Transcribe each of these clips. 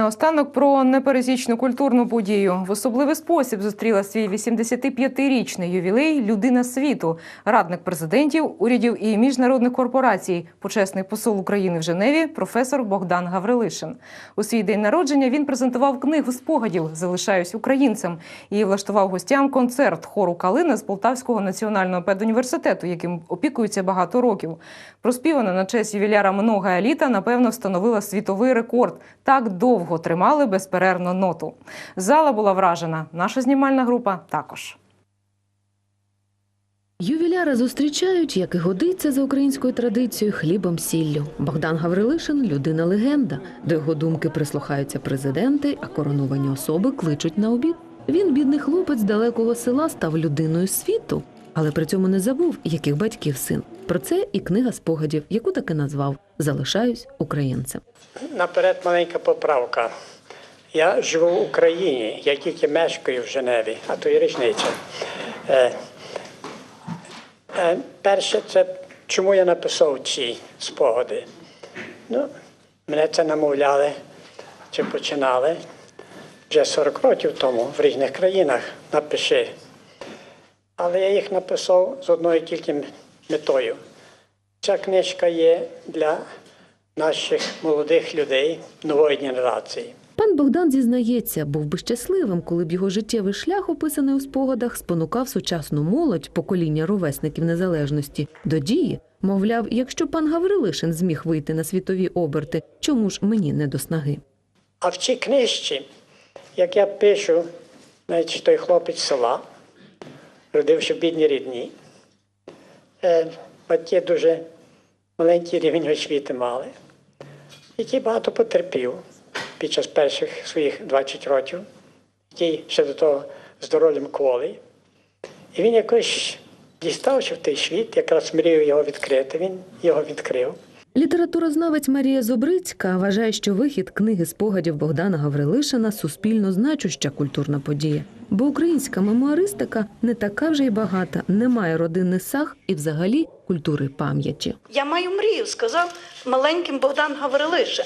наостанок про непересічну культурну подію. В особливий спосіб зустріла свій 85-річний ювілей людина світу, радник президентів, урядів і міжнародних корпорацій, почесний посол України в Женеві, професор Богдан Гаврилишин. У свій день народження він презентував книгу спогадів Залишаюсь українцем і влаштував гостям концерт хору Калина з Полтавського національного педуніверситету, яким опікується багато років. Проспівана на честь ювіляра много еліта, напевно, встановила світовий рекорд. Так довго тримали безперервно ноту. Зала була вражена. Наша знімальна група також. Ювіляра зустрічають, як і годиться за українською традицією, хлібом сіллю. Богдан Гаврилишин людина легенда. До його думки прислухаються президенти, а короновані особи кличуть на обід. Він, бідний хлопець далекого села, став людиною світу, але при цьому не забув, яких батьків син. Про це і книга спогадів, яку таки назвав Залишаюсь українцем. Наперед маленька поправка. Я живу в Україні, я тільки мешкаю в Женеві, а то і річниця. Е, е, перше, це чому я написав ці спогади. Ну, мене це намовляли чи починали вже 40 років тому в різних країнах напиши. Але я їх написав з одною тільки метою. Ця книжка є для наших молодих людей нової генерації. Пан Богдан зізнається, був би щасливим, коли б його життєвий шлях, описаний у спогадах, спонукав сучасну молодь покоління ровесників незалежності до дії. Мовляв, якщо пан Гаврилишин зміг вийти на світові оберти, чому ж мені не до снаги? А в цій книжці, як я пишу, значить, той хлопець села, родився в бідній рідні, е, батьки дуже маленький рівень освіти мали, який багато потерпів під час перших своїх 20 років, який ще до того здоров'ям кволий. І він якось дістався в той світ, якраз мрію його відкрити, він його відкрив. Літературознавець Марія Зубрицька вважає, що вихід книги спогадів Богдана Гаврилишина суспільно значуща культурна подія. Бо українська мемуаристика не така вже й багата, не має родинних саг і взагалі культури пам'яті. Я маю мрію, сказав маленьким Богдан Гаврилишин.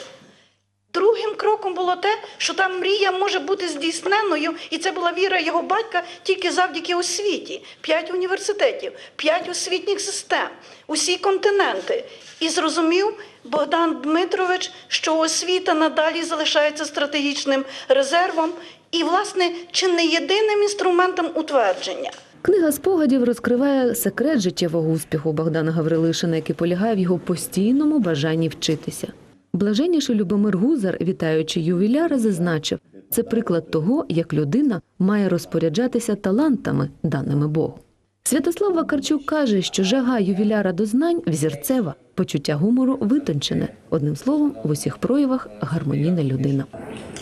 Другим кроком було те, що та мрія може бути здійсненою, і це була віра його батька тільки завдяки освіті. П'ять університетів, п'ять освітніх систем, усі континенти. І зрозумів Богдан Дмитрович, що освіта надалі залишається стратегічним резервом і, власне, чи не єдиним інструментом утвердження. Книга спогадів розкриває секрет життєвого успіху Богдана Гаврилишина, який полягає в його постійному бажанні вчитися. Блаженніший Любомир Гузар, вітаючи ювіляра, зазначив, це приклад того, як людина має розпоряджатися талантами, даними Богу. Святослав Вакарчук каже, що жага ювіляра до знань взірцева, почуття гумору витончене. Одним словом, в усіх проявах гармонійна людина.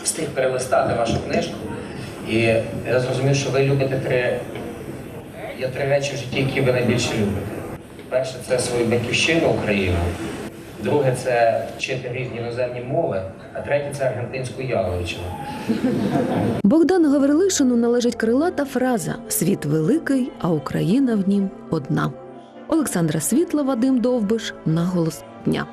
встиг перелистати вашу книжку, і я зрозумів, що ви любите три. Є три речі в житті, які ви найбільше любите. Перше це свою батьківщину Україну. Друге це вчити різні іноземні мови, а третє це аргентинську яловичину. Богдану Гаврилишину належить крилата фраза Світ великий, а Україна в нім одна. Олександра Світла, Вадим Довбиш, наголос дня.